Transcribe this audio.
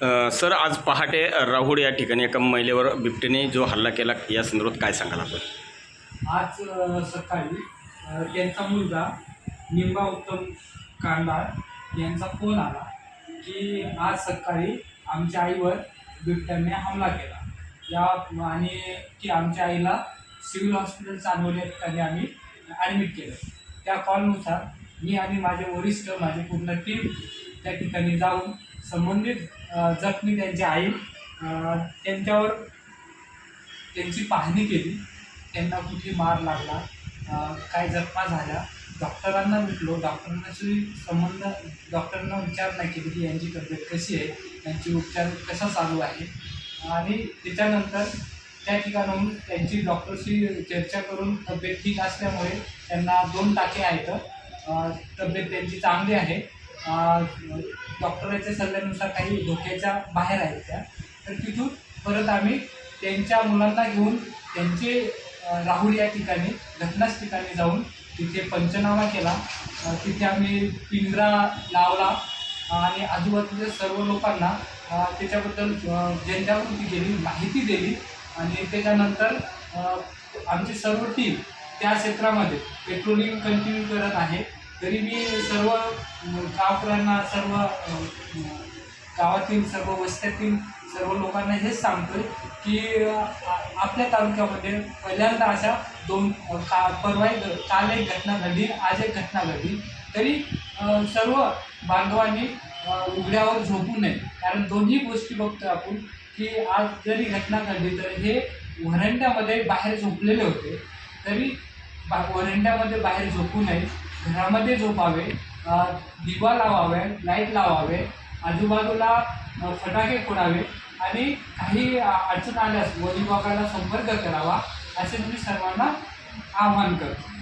Sir आज पहाटे राहुड या ठिकाणी एका महिलेवर बिबटेने जो हल्ला केला या संदर्भात काय सांगाल आपण? आज सकाळी त्यांचा मुलगा निंबा उत्तम कांडाळ यांचा फोन आला की आज सकाळी आमच्या आईवर बिबट्याने हमला केला. या आणि की आमच्या आईला सिव्हिल हॉस्पिटल चांदवली ठिकाणी आम्ही ॲडमिट केलं. त्या कॉलनुसार मी आणि माझे वरिष्ठ माझी पूर्ण टीम त्या ठिकाणी जाऊन संबंधित जखमी त्यांची आई त्यांच्यावर त्यांची पाहणी केली. त्यांना कुठे मार लागला काय जखमा झाल्या डॉक्टरांना भेटलो. डॉक्टरांशी संबंध डॉक्टरांना विचारणा केली की यांची तब्येत कशी आहे यांची उपचार कसा चालू आहे. आणि त्याच्यानंतर त्या ठिकाणाहून त्यांची डॉक्टरशी चर्चा करून तब्येत ठीक असल्यामुळे त्यांना दोन टाके आहेत. तब्येत त्यांची चांगली आहे. डॉक्टरांच्या सल्ल्यानुसार काही धोक्याच्या बाहेर आहेत त्या. तर तिथून परत आम्ही त्यांच्या मुलांना घेऊन त्यांचे राहुल या ठिकाणी घटनाच ठिकाणी जाऊन तिथे पंचनामा केला. तिथे आम्ही पिंजरा लावला आणि आजूबाजूच्या सर्व लोकांना त्याच्याबद्दल जनजागृती केली माहिती दिली आणि त्याच्यानंतर आमची सर्व टीम त्या क्षेत्रामध्ये पेट्रोलिंग कंटिन्यू करत आहे. तरी मी सर्व गावकरांना गावकऱ्यांना सर्व गावातील सर्व वस्त्यातील सर्व लोकांना हेच सांगतोय की आपल्या तालुक्यामध्ये पहिल्यांदा अशा दोन का परवा एक- काल एक घटना घडली आज एक घटना घडली. तरी सर्व बांधवांनी उघड्यावर झोपू नये. कारण दोन्ही गोष्टी बघतो आपण की आज जरी घटना घडली तर हे वरंड्यामध्ये बाहेर झोपलेले होते. तरी बा वरंड्यामध्ये बाहेर झोपू नये. घरामध्ये झोपावे दिवा लावावे लाइट लावावे आजूबाजूला फटाके फोडावे आणि काही अडचण आल्यास वन विभागाला संपर्क करावा असे मी सर्वांना आवाहन करतो.